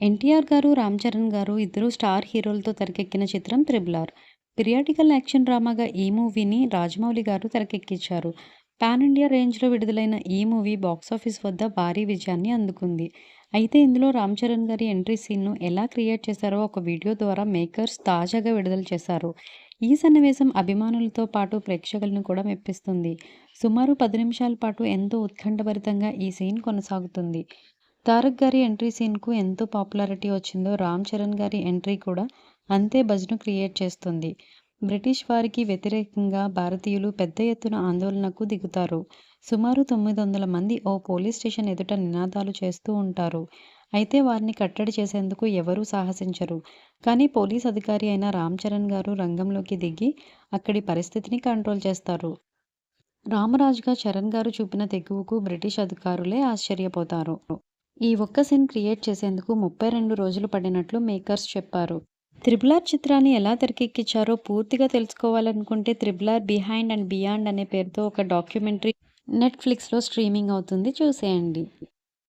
ఎన్టీఆర్ గారు, రామ్ చరణ్ గారు ఇద్దరు స్టార్ హీరోలతో తెరకెక్కిన చిత్రం 'త్రిబుల్ ఆర్'. పిరియాడికల్ యాక్షన్ డ్రామాగా ఈ మూవీని రాజమౌళి గారు తెరకెక్కించారు. పాన్ ఇండియా రేంజ్లో విడుదలైన ఈ మూవీ బాక్సాఫీస్ వద్ద భారీ విజయాన్ని అందుకుంది. అయితే ఇందులో రామ్ చరణ్ గారి ఎంట్రీ సీన్ను ఎలా క్రియేట్ చేశారో ఒక వీడియో ద్వారా మేకర్స్ తాజాగా విడుదల చేశారు. ఈ సన్నివేశం అభిమానులతో పాటు ప్రేక్షకులను కూడా మెప్పిస్తుంది. సుమారు పది నిమిషాల పాటు ఎంతో ఉత్కంఠభరితంగా ఈ సీన్ కొనసాగుతుంది. తారక్ గారి ఎంట్రీ సీన్కు ఎంతో పాపులారిటీ వచ్చిందో రామ్ చరణ్ గారి ఎంట్రీ కూడా అంతే బజ్ను క్రియేట్ చేస్తుంది. బ్రిటిష్ వారికి వ్యతిరేకంగా భారతీయులు పెద్ద ఎత్తున ఆందోళనకు దిగుతారు. సుమారు తొమ్మిది వందల మంది ఓ పోలీస్ స్టేషన్ ఎదుట నినాదాలు చేస్తూ ఉంటారు. అయితే వారిని కట్టడి చేసేందుకు ఎవరూ సాహసించరు. కానీ పోలీస్ అధికారి అయిన రామ్ చరణ్ గారు రంగంలోకి దిగి అక్కడి పరిస్థితిని కంట్రోల్ చేస్తారు. రామరాజుగా చరణ్ గారు చూపిన తెగువకు బ్రిటిష్ అధికారులే ఆశ్చర్యపోతారు. ఈ ఒక్క సీన్ క్రియేట్ చేసేందుకు ముప్పై రెండు రోజులు పడినట్లు మేకర్స్ చెప్పారు. 'త్రిబుల్ ఆర్' చిత్రాన్ని ఎలా తెరకెక్కించారో పూర్తిగా తెలుసుకోవాలనుకుంటే 'triple R behind and beyond' అనే పేరుతో ఒక డాక్యుమెంటరీ నెట్ఫ్లిక్స్లో స్ట్రీమింగ్ అవుతుంది చూసేయండి.